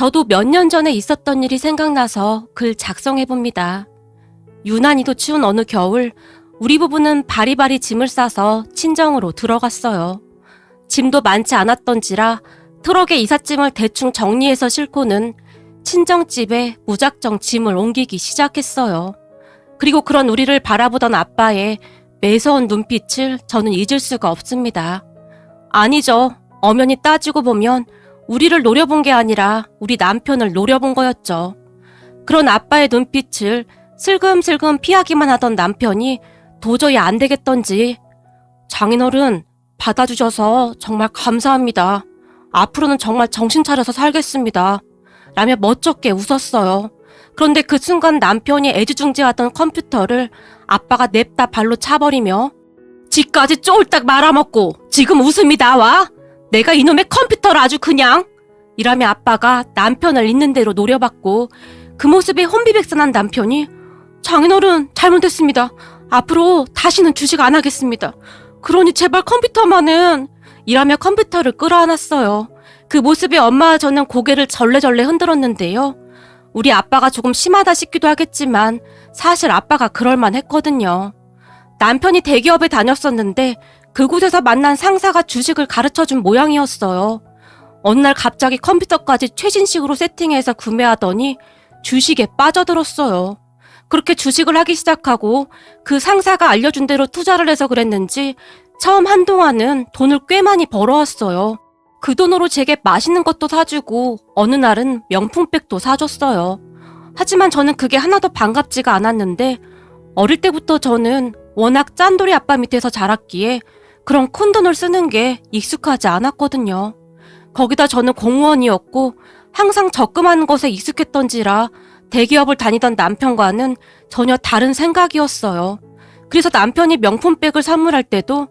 저도 몇 년 전에 있었던 일이 생각나서 글 작성해봅니다. 유난히도 추운 어느 겨울, 우리 부부는 바리바리 짐을 싸서 친정으로 들어갔어요. 짐도 많지 않았던지라 트럭에 이삿짐을 대충 정리해서 싣고는 친정집에 무작정 짐을 옮기기 시작했어요. 그리고 그런 우리를 바라보던 아빠의 매서운 눈빛을 저는 잊을 수가 없습니다. 아니죠. 엄연히 따지고 보면 우리를 노려본 게 아니라 우리 남편을 노려본 거였죠. 그런 아빠의 눈빛을 슬금슬금 피하기만 하던 남편이 도저히 안 되겠던지 장인어른 받아주셔서 정말 감사합니다. 앞으로는 정말 정신 차려서 살겠습니다. 라며 멋쩍게 웃었어요. 그런데 그 순간 남편이 애지중지하던 컴퓨터를 아빠가 냅다 발로 차버리며 지까지 쫄딱 말아먹고 지금 웃음이 나와? 내가 이놈의 컴퓨터를 아주 그냥 이라며 아빠가 남편을 있는 대로 노려봤고 그 모습에 혼비백산한 남편이 장인어른 잘못했습니다. 앞으로 다시는 주식 안 하겠습니다. 그러니 제발 컴퓨터만은 이라며 컴퓨터를 끌어안았어요. 그 모습에 엄마와 저는 고개를 절레절레 흔들었는데요. 우리 아빠가 조금 심하다 싶기도 하겠지만 사실 아빠가 그럴만 했거든요. 남편이 대기업에 다녔었는데 그곳에서 만난 상사가 주식을 가르쳐 준 모양이었어요. 어느 날 갑자기 컴퓨터까지 최신식으로 세팅해서 구매하더니 주식에 빠져들었어요. 그렇게 주식을 하기 시작하고 그 상사가 알려준 대로 투자를 해서 그랬는지 처음 한동안은 돈을 꽤 많이 벌어왔어요. 그 돈으로 제게 맛있는 것도 사주고 어느 날은 명품백도 사줬어요. 하지만 저는 그게 하나도 반갑지가 않았는데 어릴 때부터 저는 워낙 짠돌이 아빠 밑에서 자랐기에 그런 큰 돈을 쓰는 게 익숙하지 않았거든요. 거기다 저는 공무원이었고 항상 적금하는 것에 익숙했던지라 대기업을 다니던 남편과는 전혀 다른 생각이었어요. 그래서 남편이 명품백을 선물할 때도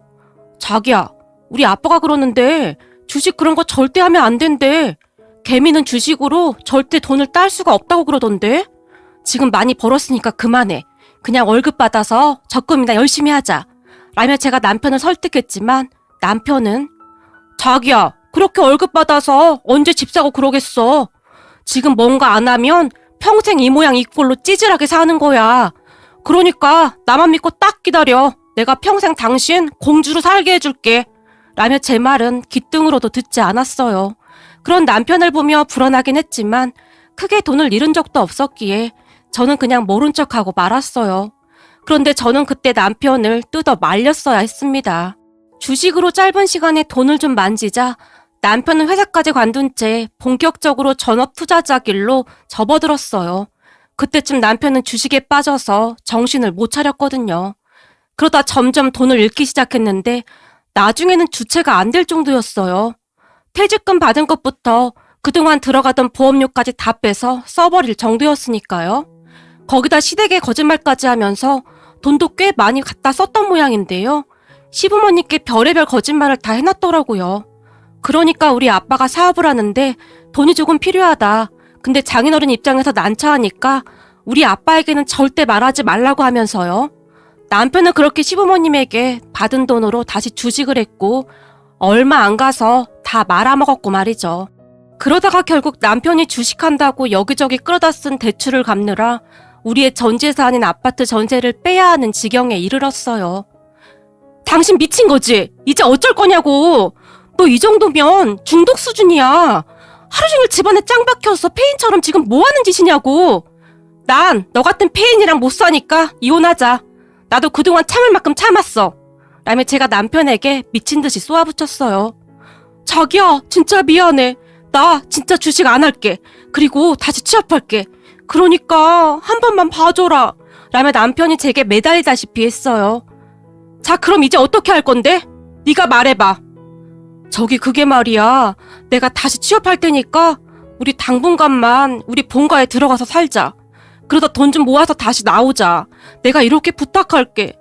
자기야, 우리 아빠가 그러는데 주식 그런 거 절대 하면 안 된대. 개미는 주식으로 절대 돈을 딸 수가 없다고 그러던데. 지금 많이 벌었으니까 그만해. 그냥 월급 받아서 적금이나 열심히 하자. 라며 제가 남편을 설득했지만 남편은 자기야, 그렇게 월급 받아서 언제 집 사고 그러겠어. 지금 뭔가 안 하면 평생 이 모양 이 꼴로 찌질하게 사는 거야. 그러니까 나만 믿고 딱 기다려. 내가 평생 당신 공주로 살게 해줄게. 라며 제 말은 기등으로도 듣지 않았어요. 그런 남편을 보며 불안하긴 했지만 크게 돈을 잃은 적도 없었기에 저는 그냥 모른 척하고 말았어요. 그런데 저는 그때 남편을 뜯어 말렸어야 했습니다. 주식으로 짧은 시간에 돈을 좀 만지자 남편은 회사까지 관둔 채 본격적으로 전업 투자자 길로 접어들었어요. 그때쯤 남편은 주식에 빠져서 정신을 못 차렸거든요. 그러다 점점 돈을 잃기 시작했는데 나중에는 주체가 안 될 정도였어요. 퇴직금 받은 것부터 그동안 들어가던 보험료까지 다 빼서 써버릴 정도였으니까요. 거기다 시댁에 거짓말까지 하면서 돈도 꽤 많이 갖다 썼던 모양인데요. 시부모님께 별의별 거짓말을 다 해놨더라고요. 그러니까 우리 아빠가 사업을 하는데 돈이 조금 필요하다. 근데 장인어른 입장에서 난처하니까 우리 아빠에게는 절대 말하지 말라고 하면서요. 남편은 그렇게 시부모님에게 받은 돈으로 다시 주식을 했고 얼마 안 가서 다 말아먹었고 말이죠. 그러다가 결국 남편이 주식한다고 여기저기 끌어다 쓴 대출을 갚느라 우리의 전 재산인 아파트 전세를 빼야 하는 지경에 이르렀어요. 당신 미친 거지? 이제 어쩔 거냐고! 너 이 정도면 중독 수준이야. 하루 종일 집안에 짱 박혀서 페인처럼 지금 뭐 하는 짓이냐고! 난 너 같은 페인이랑 못 사니까 이혼하자. 나도 그동안 참을 만큼 참았어. 라며 제가 남편에게 미친 듯이 쏘아붙였어요. 자기야, 진짜 미안해. 나 진짜 주식 안 할게. 그리고 다시 취업할게. 그러니까 한 번만 봐줘라. 라며 남편이 제게 매달리다시피 했어요. 자, 그럼 이제 어떻게 할 건데? 네가 말해봐. 저기 그게 말이야. 내가 다시 취업할 테니까 우리 당분간만 우리 본가에 들어가서 살자. 그러다 돈 좀 모아서 다시 나오자. 내가 이렇게 부탁할게.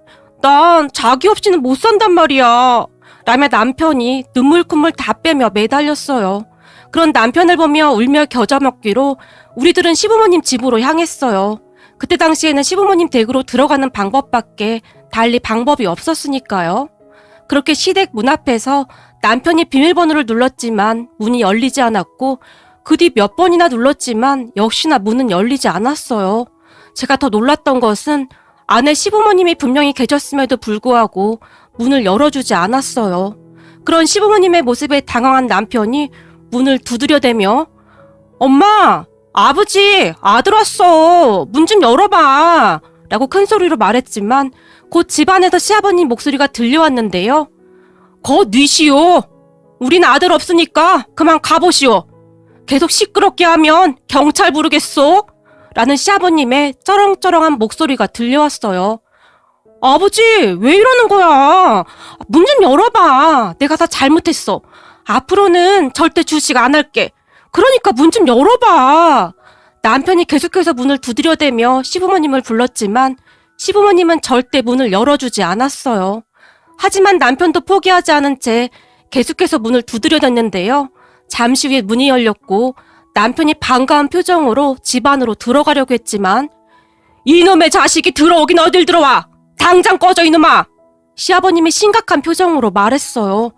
난 자기 없이는 못 산단 말이야. 라며 남편이 눈물 콧물 다 빼며 매달렸어요. 그런 남편을 보며 울며 겨자 먹기로 우리들은 시부모님 집으로 향했어요. 그때 당시에는 시부모님 댁으로 들어가는 방법밖에 달리 방법이 없었으니까요. 그렇게 시댁 문 앞에서 남편이 비밀번호를 눌렀지만 문이 열리지 않았고 그 뒤 몇 번이나 눌렀지만 역시나 문은 열리지 않았어요. 제가 더 놀랐던 것은 안에 시부모님이 분명히 계셨음에도 불구하고 문을 열어주지 않았어요. 그런 시부모님의 모습에 당황한 남편이 문을 두드려대며 엄마, 아버지, 아들 왔어. 문 좀 열어봐. 라고 큰 소리로 말했지만 곧 집안에서 시아버님 목소리가 들려왔는데요. 거 뉘시오. 우린 아들 없으니까 그만 가보시오. 계속 시끄럽게 하면 경찰 부르겠소. 라는 시아버님의 쩌렁쩌렁한 목소리가 들려왔어요. 아버지, 왜 이러는 거야? 문 좀 열어봐. 내가 다 잘못했어. 앞으로는 절대 주식 안 할게. 그러니까 문 좀 열어봐. 남편이 계속해서 문을 두드려대며 시부모님을 불렀지만 시부모님은 절대 문을 열어주지 않았어요. 하지만 남편도 포기하지 않은 채 계속해서 문을 두드려댔는데요. 잠시 후에 문이 열렸고 남편이 반가운 표정으로 집 안으로 들어가려고 했지만 이놈의 자식이 들어오긴 어딜 들어와! 당장 꺼져 이놈아! 시아버님이 심각한 표정으로 말했어요.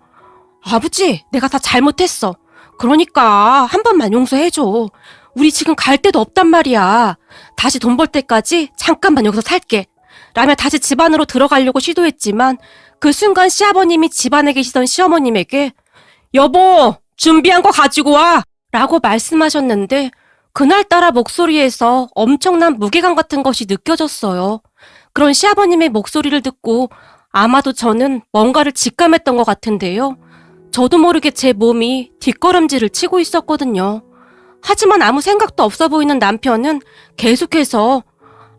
아버지, 내가 다 잘못했어. 그러니까 한 번만 용서해줘. 우리 지금 갈 데도 없단 말이야. 다시 돈 벌 때까지 잠깐만 여기서 살게. 라며 다시 집 안으로 들어가려고 시도했지만 그 순간 시아버님이 집 안에 계시던 시어머님에게 여보, 준비한 거 가지고 와! 라고 말씀하셨는데 그날따라 목소리에서 엄청난 무게감 같은 것이 느껴졌어요. 그런 시아버님의 목소리를 듣고 아마도 저는 뭔가를 직감했던 것 같은데요. 저도 모르게 제 몸이 뒷걸음질을 치고 있었거든요. 하지만 아무 생각도 없어 보이는 남편은 계속해서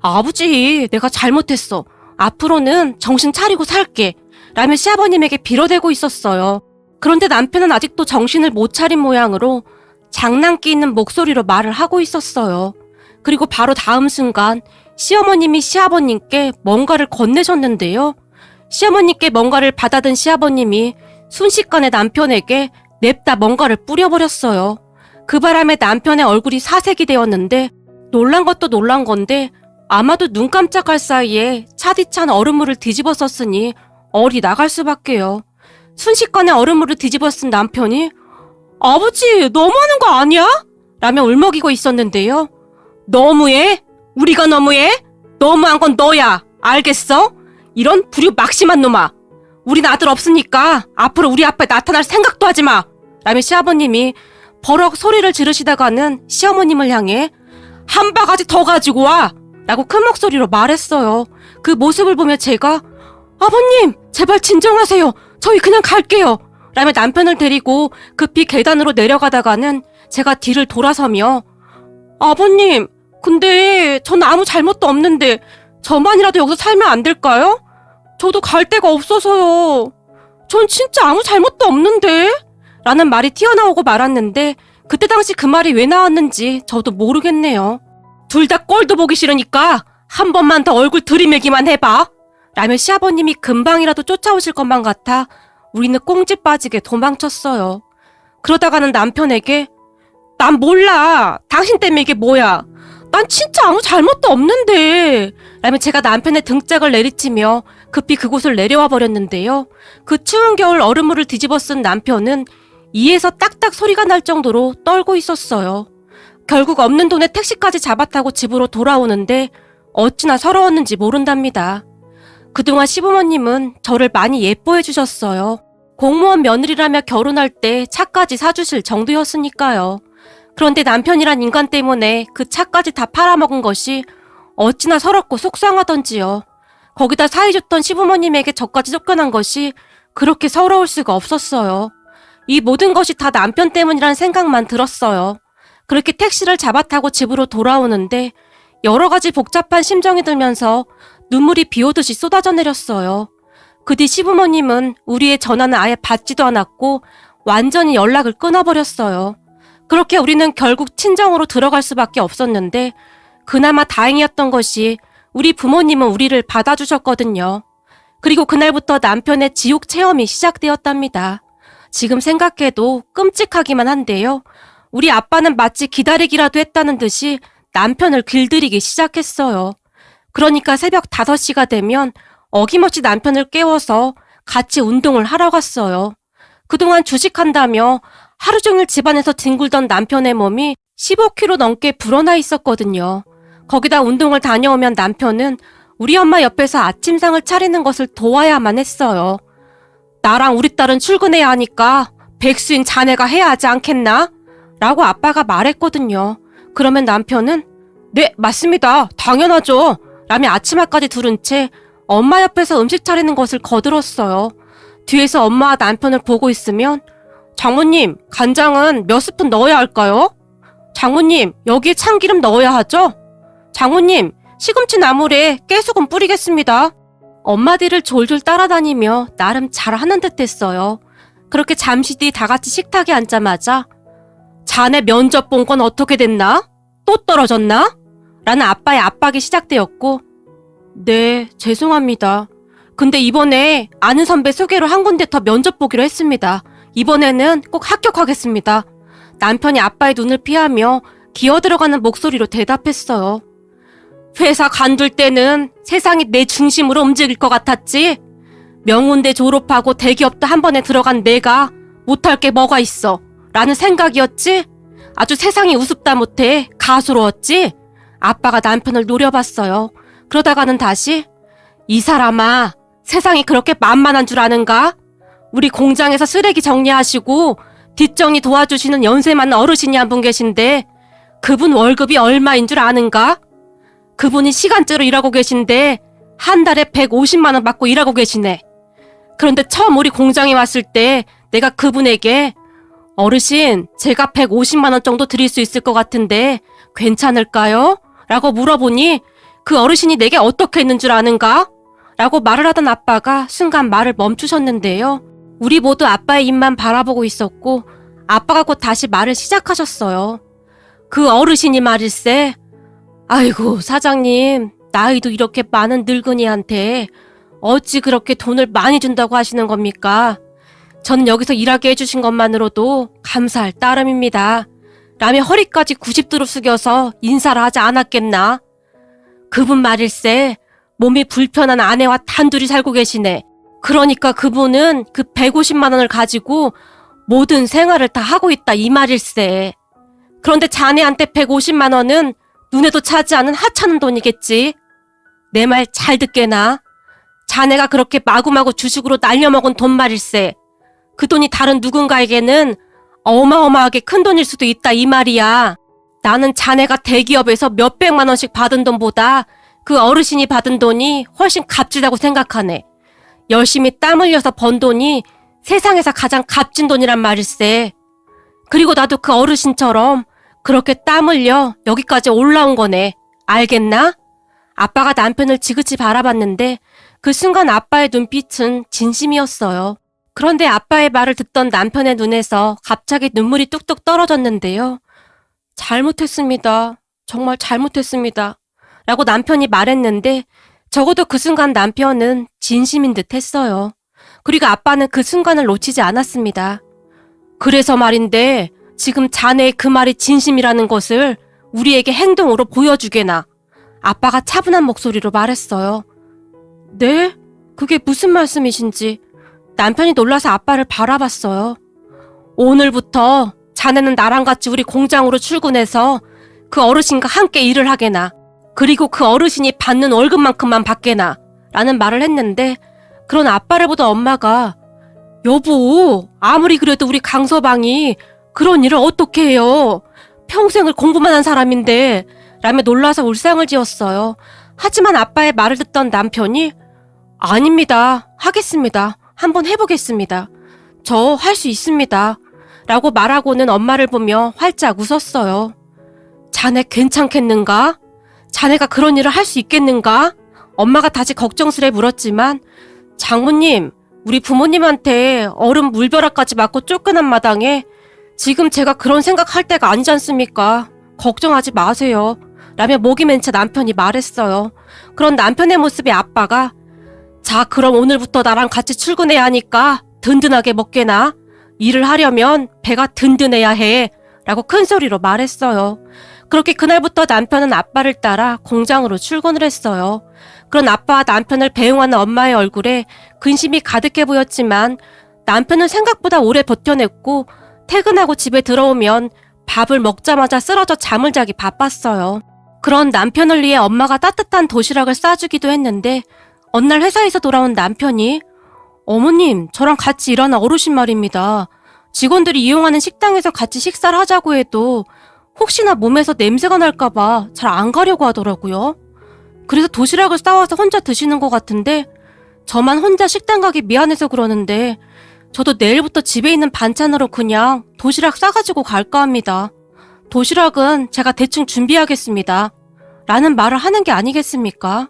아버지, 내가 잘못했어. 앞으로는 정신 차리고 살게. 라며 시아버님에게 빌어대고 있었어요. 그런데 남편은 아직도 정신을 못 차린 모양으로 장난기 있는 목소리로 말을 하고 있었어요. 그리고 바로 다음 순간 시어머님이 시아버님께 뭔가를 건네셨는데요. 시어머님께 뭔가를 받아든 시아버님이 순식간에 남편에게 냅다 뭔가를 뿌려버렸어요. 그 바람에 남편의 얼굴이 사색이 되었는데 놀란 것도 놀란 건데 아마도 눈 깜짝할 사이에 차디찬 얼음물을 뒤집어 썼으니 얼이 나갈 수밖에요. 순식간에 얼음물을 뒤집어 쓴 남편이 아버지 너무하는 거 아니야? 라며 울먹이고 있었는데요. 너무해? 우리가 너무해? 너무한 건 너야. 알겠어? 이런 불유 막심한 놈아. 우린 아들 없으니까 앞으로 우리 앞에 나타날 생각도 하지 마. 라며 시아버님이 버럭 소리를 지르시다가는 시어머님을 향해 한 바가지 더 가지고 와. 라고 큰 목소리로 말했어요. 그 모습을 보며 제가 아버님 제발 진정하세요. 저희 그냥 갈게요. 라며 남편을 데리고 급히 계단으로 내려가다가는 제가 뒤를 돌아서며 아버님 근데 전 아무 잘못도 없는데 저만이라도 여기서 살면 안 될까요? 저도 갈 데가 없어서요. 전 진짜 아무 잘못도 없는데? 라는 말이 튀어나오고 말았는데 그때 당시 그 말이 왜 나왔는지 저도 모르겠네요. 둘 다 꼴도 보기 싫으니까 한 번만 더 얼굴 들이밀기만 해봐. 라며 시아버님이 금방이라도 쫓아오실 것만 같아 우리는 꽁지 빠지게 도망쳤어요. 그러다가는 남편에게 난 몰라. 당신 때문에 이게 뭐야. 난 진짜 아무 잘못도 없는데. 라며 제가 남편의 등짝을 내리치며 급히 그곳을 내려와 버렸는데요. 그 추운 겨울 얼음물을 뒤집어 쓴 남편은 이에서 딱딱 소리가 날 정도로 떨고 있었어요. 결국 없는 돈에 택시까지 잡아타고 집으로 돌아오는데 어찌나 서러웠는지 모른답니다. 그동안 시부모님은 저를 많이 예뻐해 주셨어요. 공무원 며느리라며 결혼할 때 차까지 사주실 정도였으니까요. 그런데 남편이란 인간 때문에 그 차까지 다 팔아먹은 것이 어찌나 서럽고 속상하던지요. 거기다 사이좋던 시부모님에게 저까지 쫓겨난 것이 그렇게 서러울 수가 없었어요. 이 모든 것이 다 남편 때문이란 생각만 들었어요. 그렇게 택시를 잡아타고 집으로 돌아오는데 여러 가지 복잡한 심정이 들면서 눈물이 비 오듯이 쏟아져 내렸어요. 그 뒤 시부모님은 우리의 전화는 아예 받지도 않았고 완전히 연락을 끊어버렸어요. 그렇게 우리는 결국 친정으로 들어갈 수밖에 없었는데 그나마 다행이었던 것이 우리 부모님은 우리를 받아주셨거든요. 그리고 그날부터 남편의 지옥 체험이 시작되었답니다. 지금 생각해도 끔찍하기만 한데요. 우리 아빠는 마치 기다리기라도 했다는 듯이 남편을 길들이기 시작했어요. 그러니까 새벽 5시가 되면 어김없이 남편을 깨워서 같이 운동을 하러 갔어요. 그동안 주식한다며 하루 종일 집안에서 뒹굴던 남편의 몸이 15kg 넘게 불어나 있었거든요. 거기다 운동을 다녀오면 남편은 우리 엄마 옆에서 아침상을 차리는 것을 도와야만 했어요. 나랑 우리 딸은 출근해야 하니까 백수인 자네가 해야 하지 않겠나? 라고 아빠가 말했거든요. 그러면 남편은 네, 맞습니다. 당연하죠. 라며 아침마까지 두른 채 엄마 옆에서 음식 차리는 것을 거들었어요. 뒤에서 엄마와 남편을 보고 있으면 장모님, 간장은 몇 스푼 넣어야 할까요? 장모님, 여기에 참기름 넣어야 하죠? 장모님, 시금치 나물에 깨소금 뿌리겠습니다. 엄마 뒤를 졸졸 따라다니며 나름 잘하는 듯 했어요. 그렇게 잠시 뒤 다 같이 식탁에 앉자마자 자네 면접 본 건 어떻게 됐나? 또 떨어졌나? 라는 아빠의 압박이 시작되었고 네, 죄송합니다. 근데 이번에 아는 선배 소개로 한 군데 더 면접 보기로 했습니다. 이번에는 꼭 합격하겠습니다. 남편이 아빠의 눈을 피하며 기어 들어가는 목소리로 대답했어요. 회사 간둘 때는 세상이 내 중심으로 움직일 것 같았지? 명운대 졸업하고 대기업도 한 번에 들어간 내가 못할 게 뭐가 있어? 라는 생각이었지? 아주 세상이 우습다 못해 가수로웠지? 아빠가 남편을 노려봤어요. 그러다가는 다시 이 사람아 세상이 그렇게 만만한 줄 아는가? 우리 공장에서 쓰레기 정리하시고 뒷정리 도와주시는 연세 많은 어르신이 한 분 계신데 그분 월급이 얼마인 줄 아는가? 그분이 시간제로 일하고 계신데 한 달에 150만 원 받고 일하고 계시네. 그런데 처음 우리 공장에 왔을 때 내가 그분에게 어르신, 제가 150만 원 정도 드릴 수 있을 것 같은데 괜찮을까요? 라고 물어보니 그 어르신이 내게 어떻게 했는 줄 아는가? 라고 말을 하던 아빠가 순간 말을 멈추셨는데요. 우리 모두 아빠의 입만 바라보고 있었고 아빠가 곧 다시 말을 시작하셨어요. 그 어르신이 말일세. 아이고, 사장님, 나이도 이렇게 많은 늙은이한테 어찌 그렇게 돈을 많이 준다고 하시는 겁니까? 저는 여기서 일하게 해주신 것만으로도 감사할 따름입니다. 라며 허리까지 90도로 숙여서 인사를 하지 않았겠나? 그분 말일세, 몸이 불편한 아내와 단둘이 살고 계시네. 그러니까 그분은 그 150만 원을 가지고 모든 생활을 다 하고 있다 이 말일세. 그런데 자네한테 150만 원은 눈에도 차지 않은 하찮은 돈이겠지. 내 말 잘 듣게나. 자네가 그렇게 마구마구 주식으로 날려먹은 돈 말일세. 그 돈이 다른 누군가에게는 어마어마하게 큰 돈일 수도 있다 이 말이야. 나는 자네가 대기업에서 몇백만 원씩 받은 돈보다 그 어르신이 받은 돈이 훨씬 값지다고 생각하네. 열심히 땀 흘려서 번 돈이 세상에서 가장 값진 돈이란 말일세. 그리고 나도 그 어르신처럼 그렇게 땀 흘려 여기까지 올라온 거네. 알겠나? 아빠가 남편을 지그치 바라봤는데 그 순간 아빠의 눈빛은 진심이었어요. 그런데 아빠의 말을 듣던 남편의 눈에서 갑자기 눈물이 뚝뚝 떨어졌는데요. 잘못했습니다. 정말 잘못했습니다. 라고 남편이 말했는데 적어도 그 순간 남편은 진심인 듯 했어요. 그리고 아빠는 그 순간을 놓치지 않았습니다. 그래서 말인데 지금 자네의 그 말이 진심이라는 것을 우리에게 행동으로 보여주게나. 아빠가 차분한 목소리로 말했어요. 네? 그게 무슨 말씀이신지. 남편이 놀라서 아빠를 바라봤어요. 오늘부터 자네는 나랑 같이 우리 공장으로 출근해서 그 어르신과 함께 일을 하게나. 그리고 그 어르신이 받는 월급만큼만 받게나. 라는 말을 했는데, 그런 아빠를 보던 엄마가, 여보, 아무리 그래도 우리 강서방이 그런 일을 어떻게 해요? 평생을 공부만 한 사람인데, 라며 놀라서 울상을 지었어요. 하지만 아빠의 말을 듣던 남편이, 아닙니다. 하겠습니다. 한번 해보겠습니다. 저 할 수 있습니다. 라고 말하고는 엄마를 보며 활짝 웃었어요. 자네 괜찮겠는가? 자네가 그런 일을 할 수 있겠는가? 엄마가 다시 걱정스레 물었지만, 장모님, 우리 부모님한테 얼음 물벼락까지 맞고 쫓겨난 마당에 지금 제가 그런 생각할 때가 아니지 않습니까? 걱정하지 마세요. 라며 목이 맨 채 남편이 말했어요. 그런 남편의 모습에 아빠가 자, 그럼 오늘부터 나랑 같이 출근해야 하니까 든든하게 먹게나. 일을 하려면 배가 든든해야 해. 라고 큰 소리로 말했어요. 그렇게 그날부터 남편은 아빠를 따라 공장으로 출근을 했어요. 그런 아빠와 남편을 배웅하는 엄마의 얼굴에 근심이 가득해 보였지만 남편은 생각보다 오래 버텨냈고 퇴근하고 집에 들어오면 밥을 먹자마자 쓰러져 잠을 자기 바빴어요. 그런 남편을 위해 엄마가 따뜻한 도시락을 싸주기도 했는데 어느 날 회사에서 돌아온 남편이 어머님, 저랑 같이 일하는 어르신 말입니다. 직원들이 이용하는 식당에서 같이 식사를 하자고 해도 혹시나 몸에서 냄새가 날까봐 잘 안 가려고 하더라고요. 그래서 도시락을 싸와서 혼자 드시는 것 같은데 저만 혼자 식당 가기 미안해서 그러는데 저도 내일부터 집에 있는 반찬으로 그냥 도시락 싸가지고 갈까 합니다. 도시락은 제가 대충 준비하겠습니다. 라는 말을 하는 게 아니겠습니까?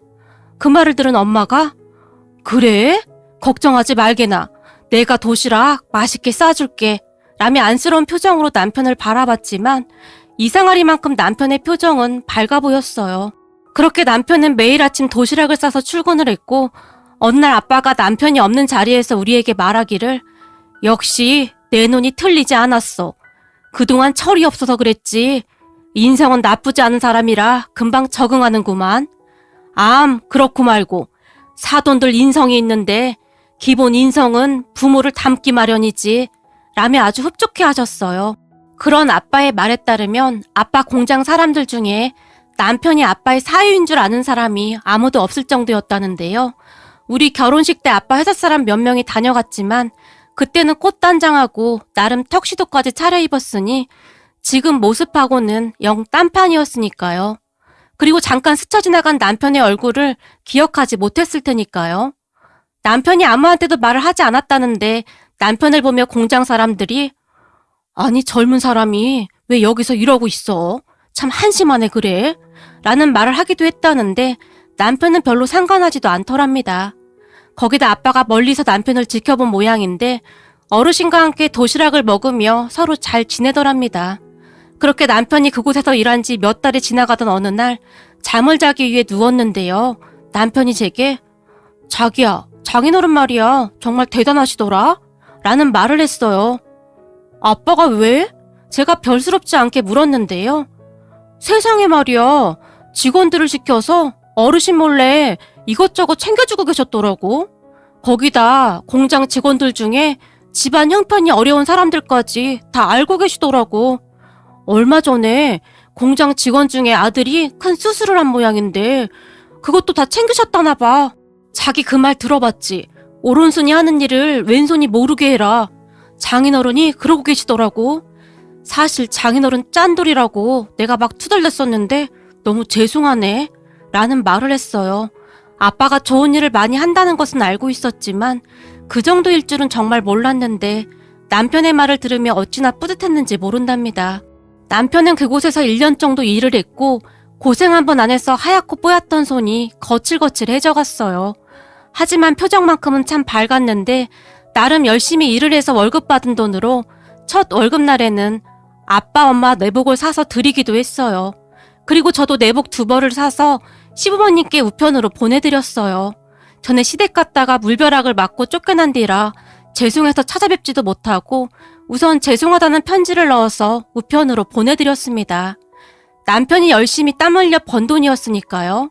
그 말을 들은 엄마가 그래? 걱정하지 말게나. 내가 도시락 맛있게 싸줄게. 라며 안쓰러운 표정으로 남편을 바라봤지만 이상하리만큼 남편의 표정은 밝아 보였어요. 그렇게 남편은 매일 아침 도시락을 싸서 출근을 했고 어느 날 아빠가 남편이 없는 자리에서 우리에게 말하기를 역시 내 눈이 틀리지 않았어. 그동안 철이 없어서 그랬지. 인성은 나쁘지 않은 사람이라 금방 적응하는구만. 암, 그렇고 말고. 사돈들 인성이 있는데 기본 인성은 부모를 닮기 마련이지. 라며 아주 흡족해 하셨어요. 그런 아빠의 말에 따르면 아빠 공장 사람들 중에 남편이 아빠의 사위인 줄 아는 사람이 아무도 없을 정도였다는데요. 우리 결혼식 때 아빠 회사 사람 몇 명이 다녀갔지만 그때는 꽃단장하고 나름 턱시도까지 차려입었으니 지금 모습하고는 영 딴판이었으니까요. 그리고 잠깐 스쳐 지나간 남편의 얼굴을 기억하지 못했을 테니까요. 남편이 아무한테도 말을 하지 않았다는데 남편을 보며 공장 사람들이 아니 젊은 사람이 왜 여기서 이러고 있어? 참 한심하네 그래? 라는 말을 하기도 했다는데 남편은 별로 상관하지도 않더랍니다. 거기다 아빠가 멀리서 남편을 지켜본 모양인데 어르신과 함께 도시락을 먹으며 서로 잘 지내더랍니다. 그렇게 남편이 그곳에서 일한 지 몇 달이 지나가던 어느 날 잠을 자기 위해 누웠는데요. 남편이 제게 자기야, 장인어른 말이야. 정말 대단하시더라. 라는 말을 했어요. 아빠가 왜? 제가 별스럽지 않게 물었는데요. 세상에 말이야. 직원들을 시켜서 어르신 몰래 이것저것 챙겨주고 계셨더라고. 거기다 공장 직원들 중에 집안 형편이 어려운 사람들까지 다 알고 계시더라고. 얼마 전에 공장 직원 중에 아들이 큰 수술을 한 모양인데 그것도 다 챙기셨다나 봐. 자기 그 말 들어봤지. 오른손이 하는 일을 왼손이 모르게 해라. 장인어른이 그러고 계시더라고. 사실 장인어른 짠돌이라고 내가 막 투덜댔었는데 너무 죄송하네. 라는 말을 했어요. 아빠가 좋은 일을 많이 한다는 것은 알고 있었지만 그 정도일 줄은 정말 몰랐는데 남편의 말을 들으며 어찌나 뿌듯했는지 모른답니다. 남편은 그곳에서 1년 정도 일을 했고 고생 한 번 안 해서 하얗고 뽀얗던 손이 거칠거칠해져 갔어요. 하지만 표정만큼은 참 밝았는데 나름 열심히 일을 해서 월급 받은 돈으로 첫 월급날에는 아빠 엄마 내복을 사서 드리기도 했어요. 그리고 저도 내복 두 벌을 사서 시부모님께 우편으로 보내드렸어요. 전에 시댁 갔다가 물벼락을 맞고 쫓겨난 뒤라 죄송해서 찾아뵙지도 못하고 우선 죄송하다는 편지를 넣어서 우편으로 보내드렸습니다. 남편이 열심히 땀 흘려 번 돈이었으니까요.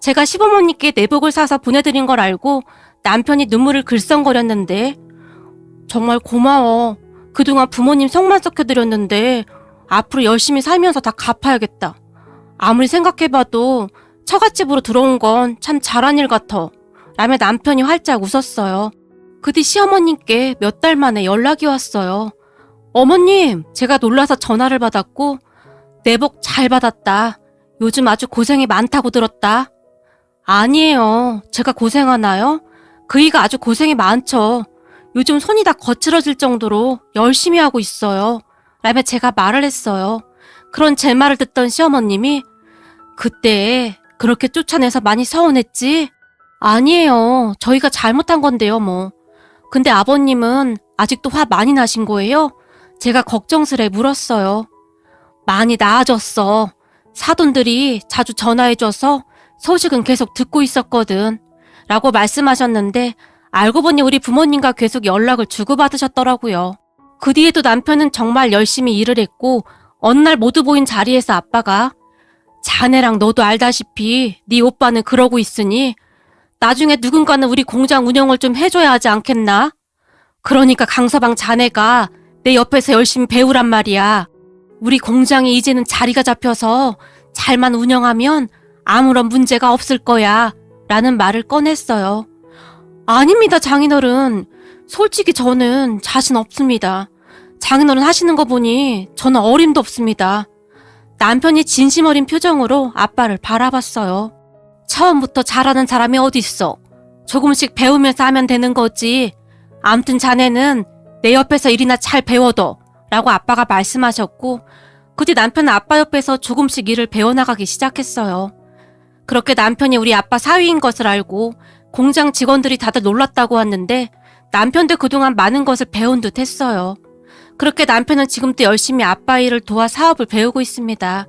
제가 시부모님께 내복을 사서 보내드린 걸 알고 남편이 눈물을 글썽거렸는데 정말 고마워. 그동안 부모님 속만 썩혀드렸는데 앞으로 열심히 살면서 다 갚아야겠다. 아무리 생각해봐도 처갓집으로 들어온 건 참 잘한 일 같아. 라며 남편이 활짝 웃었어요. 그 뒤 시어머님께 몇 달 만에 연락이 왔어요. 어머님, 제가 놀라서 전화를 받았고, 내복 잘 받았다. 요즘 아주 고생이 많다고 들었다. 아니에요. 제가 고생하나요? 그이가 아주 고생이 많죠. 요즘 손이 다 거칠어질 정도로 열심히 하고 있어요. 라며 제가 말을 했어요. 그런 제 말을 듣던 시어머님이 그때 그렇게 쫓아내서 많이 서운했지? 아니에요. 저희가 잘못한 건데요, 뭐. 근데 아버님은 아직도 화 많이 나신 거예요? 제가 걱정스레 물었어요. 많이 나아졌어. 사돈들이 자주 전화해줘서 소식은 계속 듣고 있었거든. 라고 말씀하셨는데 알고 보니 우리 부모님과 계속 연락을 주고받으셨더라고요. 그 뒤에도 남편은 정말 열심히 일을 했고 어느 날 모두 보인 자리에서 아빠가 자네랑 너도 알다시피 네 오빠는 그러고 있으니 나중에 누군가는 우리 공장 운영을 좀 해줘야 하지 않겠나? 그러니까 강서방 자네가 내 옆에서 열심히 배우란 말이야. 우리 공장이 이제는 자리가 잡혀서 잘만 운영하면 아무런 문제가 없을 거야. 라는 말을 꺼냈어요. 아닙니다, 장인어른. 솔직히 저는 자신 없습니다. 장인어른 하시는 거 보니 저는 어림도 없습니다. 남편이 진심 어린 표정으로 아빠를 바라봤어요. 처음부터 잘하는 사람이 어디 있어? 조금씩 배우면서 하면 되는 거지. 암튼 자네는 내 옆에서 일이나 잘 배워둬. 라고 아빠가 말씀하셨고, 그 뒤 남편은 아빠 옆에서 조금씩 일을 배워나가기 시작했어요. 그렇게 남편이 우리 아빠 사위인 것을 알고 공장 직원들이 다들 놀랐다고 하는데 남편도 그동안 많은 것을 배운 듯 했어요. 그렇게 남편은 지금도 열심히 아빠 일을 도와 사업을 배우고 있습니다.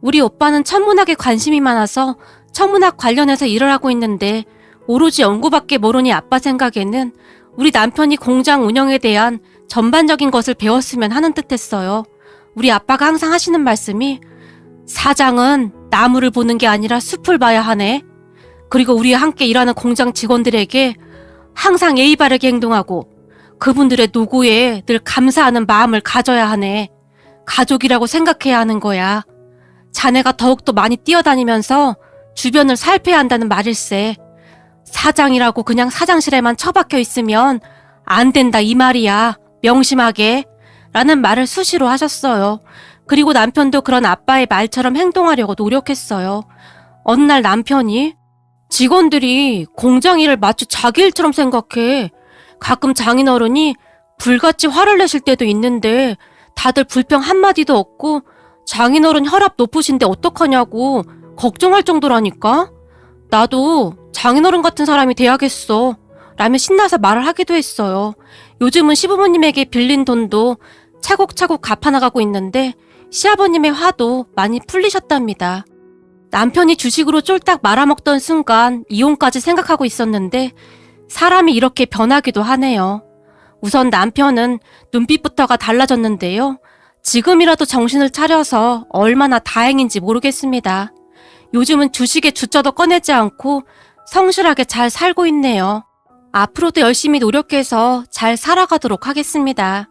우리 오빠는 천문학에 관심이 많아서 천문학 관련해서 일을 하고 있는데 오로지 연구밖에 모르니 아빠 생각에는 우리 남편이 공장 운영에 대한 전반적인 것을 배웠으면 하는 듯 했어요. 우리 아빠가 항상 하시는 말씀이 사장은 나무를 보는 게 아니라 숲을 봐야 하네. 그리고 우리와 함께 일하는 공장 직원들에게 항상 예의 바르게 행동하고 그분들의 노고에 늘 감사하는 마음을 가져야 하네. 가족이라고 생각해야 하는 거야. 자네가 더욱더 많이 뛰어다니면서 주변을 살펴야 한다는 말일세. 사장이라고 그냥 사장실에만 처박혀 있으면 안 된다 이 말이야. 명심하게. 라는 말을 수시로 하셨어요. 그리고 남편도 그런 아빠의 말처럼 행동하려고 노력했어요. 어느 날 남편이 직원들이 공장 일을 마치 자기 일처럼 생각해. 가끔 장인어른이 불같이 화를 내실 때도 있는데 다들 불평 한마디도 없고 장인어른 혈압 높으신데 어떡하냐고 걱정할 정도라니까? 나도 장인어른 같은 사람이 돼야겠어. 라며 신나서 말을 하기도 했어요. 요즘은 시부모님에게 빌린 돈도 차곡차곡 갚아나가고 있는데 시아버님의 화도 많이 풀리셨답니다. 남편이 주식으로 쫄딱 말아먹던 순간 이혼까지 생각하고 있었는데 사람이 이렇게 변하기도 하네요. 우선 남편은 눈빛부터가 달라졌는데요. 지금이라도 정신을 차려서 얼마나 다행인지 모르겠습니다. 요즘은 주식의 주자도 꺼내지 않고 성실하게 잘 살고 있네요. 앞으로도 열심히 노력해서 잘 살아가도록 하겠습니다.